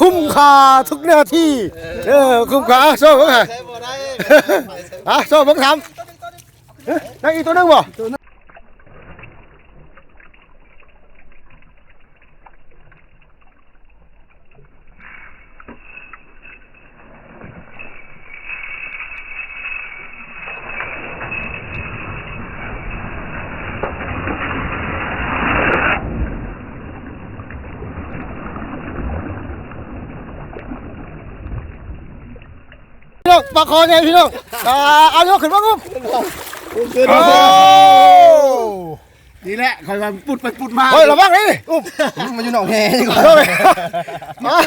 คุ้มค่าทุกนาทีเออ คุ้มค่าโซ่เบิ่งฮะใช้บ่ได้ อะโซ่เบิ่งทำเอ้ยนั่งอีกตัวหนึงบ่ ปลาคอไงพี่น้องอ่าเอายกขึ้นมากุ้มขึ้นโอ้นี่แหละคอยมาปุดไปปุดมาเฮ้ยระวังนี่อุ้มมันอยู่หนองแฮนี่ก่อนเอาไป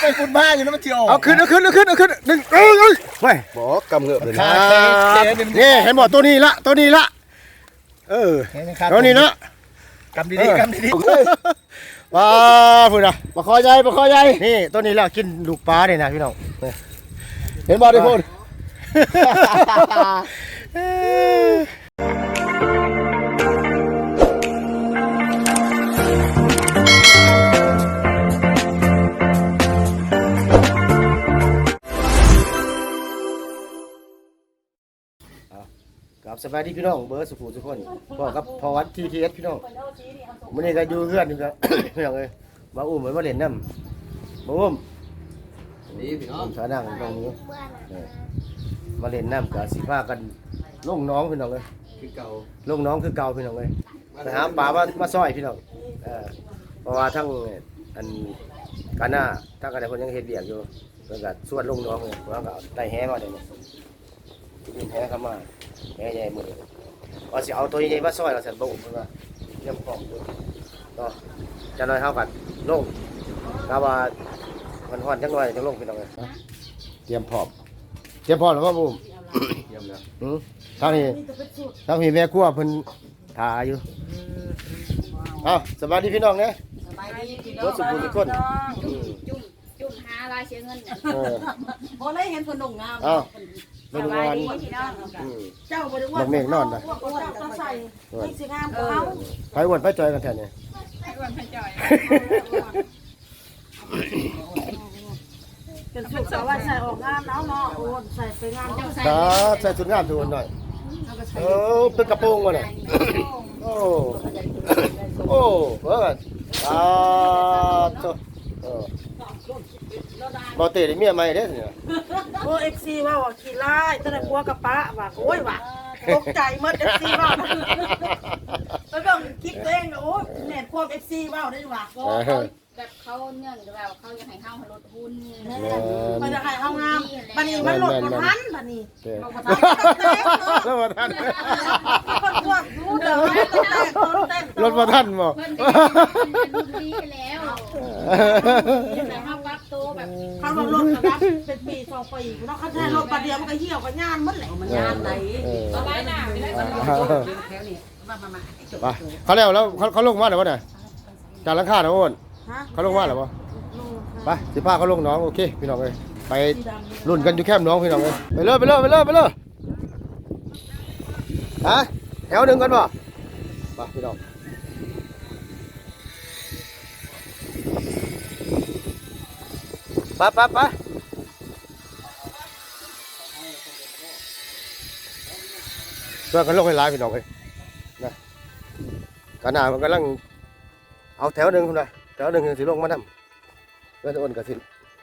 ไปปุดมาอยู่แล้วมันเที่ยวเอาขึ้นเอาขึ้นเอาขึ้นเอาขึ้นหนึ่งเอ้ยเอ้ยเว้ยบอกกำเงือบเลยคนะรับนี่เห็นบ่ตัวนี้ละตัวนี้ละเออตัวนี้นะกำดีๆกำดีว้าพูดนะปลาคอใหญ่ปลาคอใหญ่นี่ตัวนี้ละกินลูกปลาเนี่ยนะพี่น้องนี่เห็นบ่ได้พูด ครับสบายดีพี่น้องเบอร์สุขุมทุกคนบอกกับพอวัดทีทีเอสพี่น้องมื้อนี้ก็อยู่เพื่อนอยู่กับ พี่น้องเอ้ยมาอุ้มไว้มาเล่นน้ำมาอุ้ม นี่พี่น้องผมสานั่งตรงนี้เออมาเล่นน้ำกับสิพากันลงน้องพี่น้องเลยคือเก่าลงน้องคือเก่าพี่น้องเลยไปหาปลามามาซอยพี่น้องเออเพราะว่าทั้งอันกาหน้าทั้งกันคนยังเฮ็ดเบียกอยู่เพิ่นก็สวดลงน้องเลยว่าก็ได้แฮมาได้เนี่ยนี่แฮเข้ามาแฮใหญ่หมดเลยว่าสิเอาตัวใหญ่ๆมาซอยเราสั่นบ่อุ้มเพิ่นว่าเตรียมของอยู่เนาะจะน้อยเฮากันลงกะว่า มันฮ้อนจังหน่อยจังลงพี่น้องเลยเตรียมพร้อมเตรียมพร้อมแล้วบ่อุ้มเยี่ยมแล้วอืมทางนี้ทางนี้แม่ครัวเพิ่นถ่าอยู่เอ้าสบายดีพี่น้องเนี่ยสบายดีพี่รถสุขุมทุกคน จุ่มจุ่มจุ่มหาลายเสียเงินเนี่ยเออพอได้เห็นคนหนุ่มงามเอ้าสเป็นบายวันดีพี่น้องอืม เจ้าบริวาบักเมฆนอนนะพวกเจ้าต้องใส่ไม่สิงามกว่าเขาไปอ้วนไปจอยกันแท้เนี่ยเป็น สุดแต่ว่าใส่ออกงามแล้วเนาะโอนใส่ไปงามเจ้าใส่ตาใส่ชุดงามทุกคนหน่อยเออเป็นกระโปรงวะเนี่ยโอ้โอ้เพิ่นตาโตเออบ่เตะได้เมียใหม่เด้อเนี่ยโอ้เอฟซีว่าว่าขี้ร้ายตะได้กลัวกับปะว่าโอ้ยว่าตกใจหมดเอฟซีว่าแล้วก็คิดตัวเองโอ้ยแม่ควบเอฟซีว่าได้ว่าก็เขา แบบเขาเนื่องหรือว่าเขาอยากให้เข้าห้ลดหุ้นแม่มันจะให้เอางามบัดนี้มันหลดบ่ทันบัดนี้เด้อบ่ทันต้นเนาะแล้วบ่ทันคนพวกรู้เด้อต้องเต้นต้องเต้นรถบ่ทันบ่เพื่นเป็นรุ่นดีแล้วแต่เขาปรับตัวแบบเขาลดลดกระดับเป็นปีสองปีเนาะเขาใช้รถประเดี๋ยวมันก็เหี่ยวก็ย่านหมดแหละมันย่านไหนเออเอาไว้หน้าไม่ได้ว่ามาไปเขาแล้วแล้วเขาเขาลงมาแล้ววะเนี่ยจานหลังคาเนาะโอน ฮะเขาลงมาแล้ววะไปสิพาเขาลงน้องโอเคพี่น้องเลยไปรุ่นกันอยู่แคมป์น้องพี่น้องเลยไปเลยไปเลยไปเลยไปเลยฮะแถวหนึ่งกันป่ะไปพี่น้องไปไปไปเพื่อกันลงให้ร้ายพี่น้องเลยนะกันหนามันกำลังเอาแถวหนึ่งคุณนะ แถวหนึ่งสิลงมานํเพื่อนอ้นกับสิ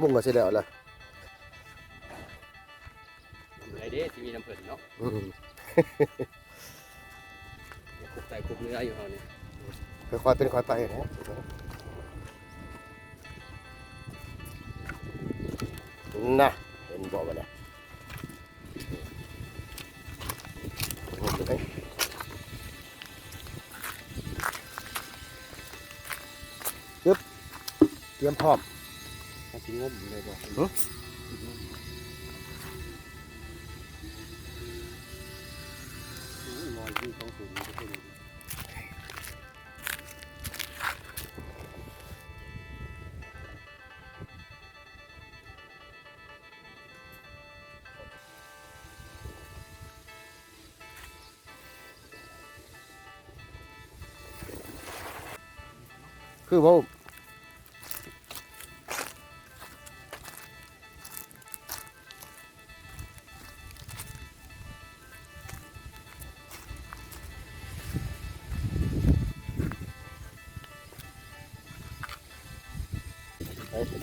มุ่งกับสิแล้วล่ะไอเด้ที่มีน้ำเพิ่นเนาะอืมคุกใส่คุกเนื้ออยู่เฮานี่ค่อยๆเป็นค่อยไปนะน่ะเห็นบอกมาเนี่ย รียมพร้อมถ้าสิงมเลยบ่หึมอยที่ของสูงทุกคนคือว่า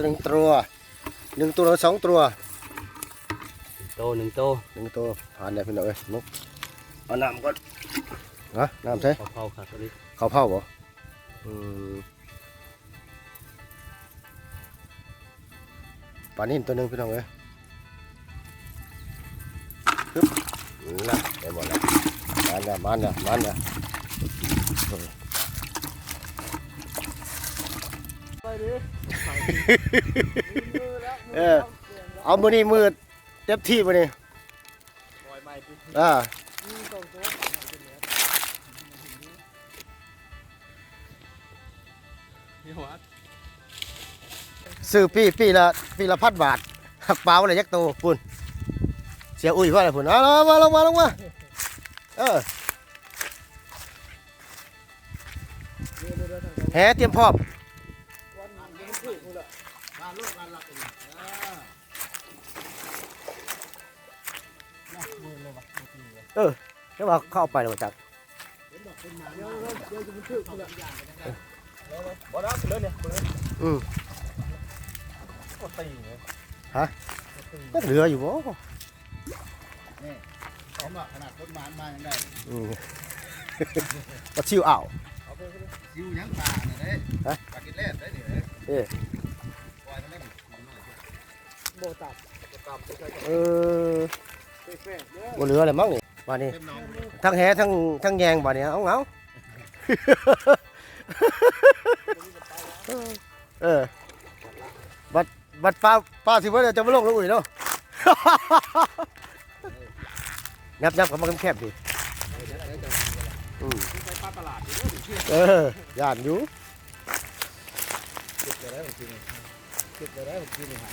หนึ่งตัวหนึ่งตัวสองตัวโตหนึ่งโตหนึ่งตัวผ่านได้พี่น้องเอ้ยนุกเอาน้ำก่อนฮะน้ำใช่เผาๆค่ะตัวนี้ข้าวเผาบ่อืมปลานิ่มตัวหนึ่งพี่น้องเอ้ยปึ๊บนะได้หมดแล้วมันเนี่ยมันเนี่ยมันเนี่ยเออเอามือนี่มือเต็มที่มือนี่อ่านี่หัวซื้อปีปีละปีละพันบาทหักเปล่าเลยยักษ์โตปุ่นเสียอุ้ยว่าอะไรปุ่นเอาลงมาลงมาลงมาเออแหเตรียมพร้อม เออเดี๋ยวว่าเข้าไปแล้วจักบ่ได้เลยเนี่ยอืมก็ตีเลยก็เหลืออยู่บ่ผมว่าขนาดต้นไม้มายังได้อืมก็ชิวอ่าวซิวยังปลาเนี่ยเด้ฮะปากินเล่นได้เนี่เด้เอ้ยปล่อยมันได้โบตับเออบ่เหลืออะไรมั้งนี่ มานี้ทั้งแหทั้งทั้งแยงบ่เนี่ยเอาเอาเออบัดบัดป้าป้าสิว่าจะมาลงลงอุ่ยเนาะยับยับกับมันแคบดิเออย่านอยู่เก็บไปได้เนหา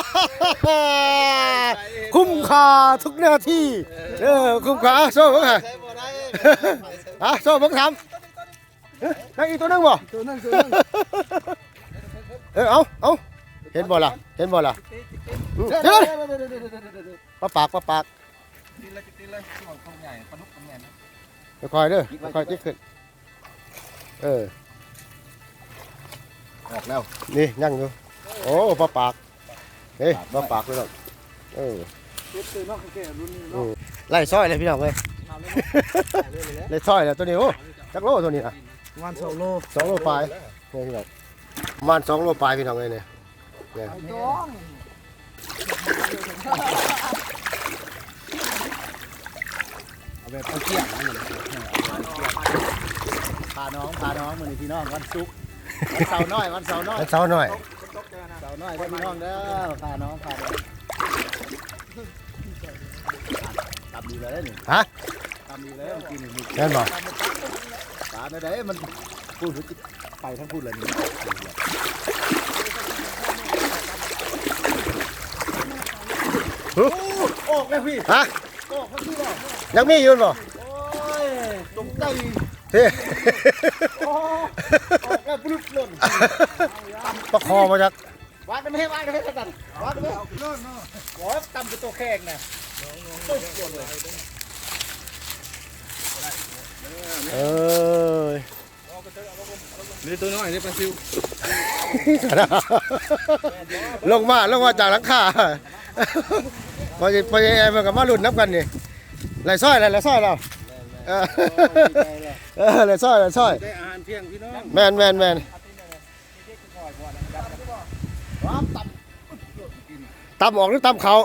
ย คุ้มค่าทุกนาทีเออ คุ้มค่าโซ่เบิ่งฮะใช้บ่ได้ฮะโซ่เบิ่งทำเอ้ยนั่งอีกตัวหนึงบ่ตัวนั่นตัวนั่นเออเอาเอาเห็นบ่ล่ะ เห็นบ่ล่ะอืมเดี๋เดี๋ยยววเดี๋ยวเดี๋ยวเดี๋ยวเดี๋ยวเดี๋ยวปลาปากปลาปากกินเลยกินเลยช่วงของใหญ่ปลาดุกของใหญ่นะค่อยๆเด้อค่อยๆจิกขึ้น เออออกแล้ว นี่นั่งอยู่โอ้ปลาปาก เฮ้ยปลาปากพี่น้องเออเก็บตัวนอกแก่รุ่นนี้อืมไล่ซอยเลยพี่น้องเอ้ยไล่ซอยแล้วตัวนี้โอ้จักโลตัวนี้นะวันสองโลสองโลปลายนี่พี่น้องประมาณสองโลปลายพี่น้องเลยเนี่ยเนี่ยเอาแบบเอาเกี่ยงนั่นเลยพาน้องพาน้องมือนี่พี่น้องวันศุกร์วันเสาร์น้อยวันเสาร์น้อยแล้วเช้าหน่อยเสาร์น้อยได้พี่น้องเด้อพาน้องพาน้องตำดีเลยนี่ฮะตำดีเลยมันกินนี่แม่นบ่ตาได้มันพูดไปทั้งพูดเลยนี่หึออกแล้วพี่ฮะออกแล้วพี่บอกยังมีอยู่บ่โอ้ยตกใจเฮ้ออกแล้วปลุกหล่น ประคอมาจากวาดกัน ไม่ให้ว่าดกันไม่ให้ตันวาดกันไม่ให้เลิศเนาะบอกว่าตำเป็นตัวแข็งนะตุ๊บหมดเลยเออนี่ตัวน้อยนี่ปลาซิวลงมาลงมาจากหลังคาพอจะพอจะแอร์มันกับมาหลุดนับกันนี่ไหลซ้อยไหลซ้อยเราเออไหลซ้อยไหลซ้อยแมนแมนแมน ว้าวตำตำออกหรือตำเขา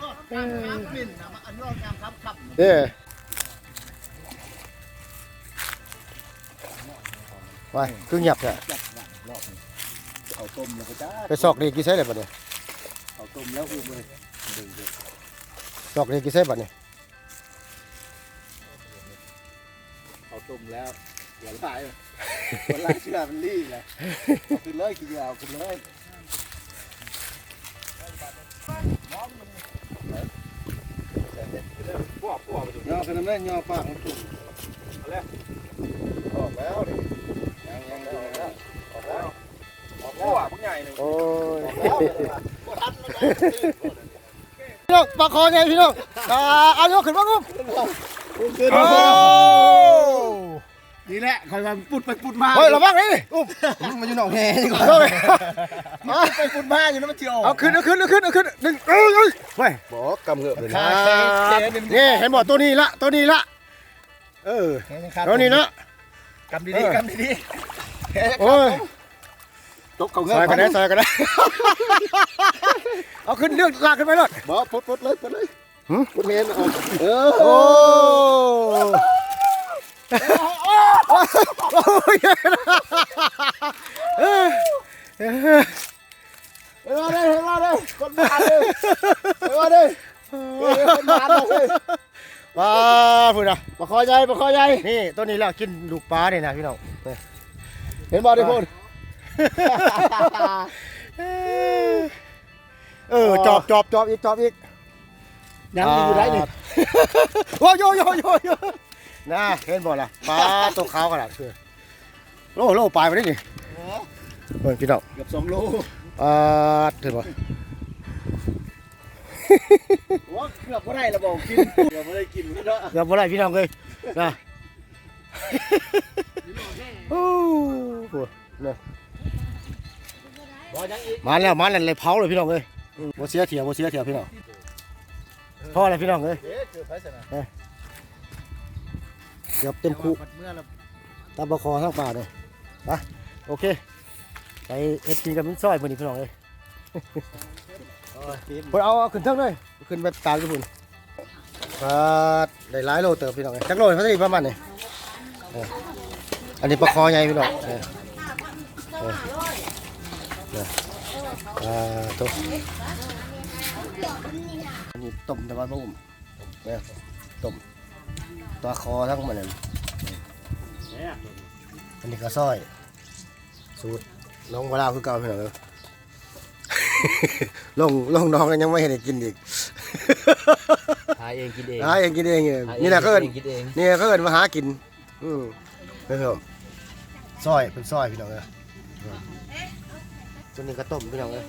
รอดกลางน้ำปิ่นนะอันรอดกลางครับครับเนี่ยไปคือเงียบแท้จับหนักรอบนี้เอาต้มแล้วก็จ้าไปซอกนี่กี่ใช้เลยบัดเนี่ยเอาต้มแล้วอุ้มเลยดึงเลยซอกนี่กี่ใช้บัดเนี่ยเอาต้มแล้ว อย่าลายคนลายเชื่อมันรีเลยเอาขึ้นเลยกินยาวขึ้นเลยย่อขึ้นน้ำแน่ย่อปากมันถูกออกแล้วดิยังยังยังแล้วออกแล้วออกแล้วอะพวกใหญ่เลยโอ้ยบ่ทันแล้วพี่น้องปลาคอไงพี่น้องอ่าเอายกขึ้นมากุ้มขึ้นโอ้ นี่แหละคอยมาปุดไปปุดมาเฮ้ยระวังนี่อุ๊บมันอยู่หนองแฮนี่ก่อนปุดไปปุดมาอยู่นั่นมันเจียวเอาขึ้นเอาขึ้นเอาขึ้นเอาขึ้นดึงเอ้ยเอ้ยไปบอกกำเงือบเลยคนะรับนี่เห็นบอกตัวนี้ละตัวนี้ละเออตัวนี้เนาะกำดีๆกำดีโอ้ยๆตกเกาเงืซอยกันได้ซอยกันได้เอาขึ้นเรื่องลากขึ้นไปเลยบอกปุดปุดเลยปุดเลยหึปุดเห็นออกเออโอ้ โอ้ยเห็นมาเลยเห็นมาเลยคนมาเลยเห็นมาเลยคนมาเลยว้าพูดนะปลาคอใหญ่ปลาคอใหญ่นี่ตัวนี้แล้วกินลูกปลาเนี่ยนะพี่น้องเห็นบ่ได้พูดเออจอบจอบจอบอีกจอบอีกยังมีอยู่ได้นี่โอ้ยโยโยโยโย น่าเห็นบ่ล่ะปลาตัวขาวขนาดคือโลโลปลายไปได้นี่เบิ่งพี่น้องเกือบสองโลอ่าถึงบ่ว่าเกือบบ่ได้ระบอกกินเกือบบ่ได้กินแล้วเนาะเกือบบ่ได้พี่น้องเลยนะโอ้โหเนี่ยบ่ยังอีกมาแล้วมาแล้วเลยเผาเลยพี่น้องเลยอืมบ่เสียเถียวบ่เสียเถียวพี่น้องพอแล้วพี่น้องเลย เอ๊ะเกือบไปซะนะเกือบเต็มคุเมื่อเราตาบะคอทั้งป่าเลยไปโอเค ไปเฮ็ดกินกับมิ้นซอยมื้อนี้พี่น้องเอ้ยเออกินเพิ่นเอาเอาขึ้นเทิงเลยขึ้นไปตามญี่ปุ่นปลาได้หลายโลเติบพี่น้องเอ้ยจักโลเขาสิประมาณนี้เอออันนี้ปลาคอใหญ่พี่น้องเออเออเอออ่าตัวอันนี้ต้มแต่ว่าบ่อุ่มเนี่ยต้ม ตัวคอทั้งหมดเลยอันนี้ก็ซอย สูตรน้องวลาคือเก่าพี่น้องเอ้ยลงลงน้องกันยังไม่เห็นได้กินอีกหาเองกินเองหาเองกินเองเองนี่แหละเขาเอินกินเองนี่เขาเอินมาหากิน อืมเพิ่มซอยเป็นซอยพี่น้องเอ้ยอืมส่วนนี้ก็ต้มพี่น้องเอ้ย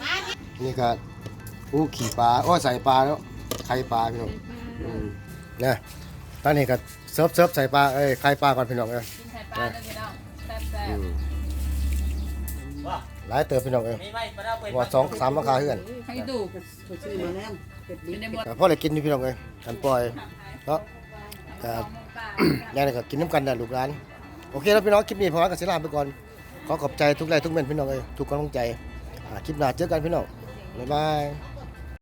นี่ก็อู้ขี่ปลาโอ้ใส่ปลาแล้วไข่ปลาพี่น้องอืมนะ ตอนนี้ก็เซิร์ฟเซิร์ฟใส่ปลาเอ้ยไข่ปลาก่อนพี่น้องเอ้ยกินไข่ปลาเลยพี่น้องแซ่บอืมหลายเติบพี่น้องเอ้ยว่าสองสามราคาเพื่อนๆให้ดูชื่อมาแน่เป็นเป็นในบทก็พ่อได้กินอยู่พี่น้องเลยกันปล่อยเนาะก็ยังไงก็กินน้ำกันนะลูกหลาน โอเคแล้วพี่น้องคลิปนี้พอกับเสยหลาไปก่อน ขอขอบใจทุกไลค์ทุกเมนพี่น้องเลยทุกกำลังใจอ่าคลิปหน้าเจอกันพี่น้อง บ๊ายบาย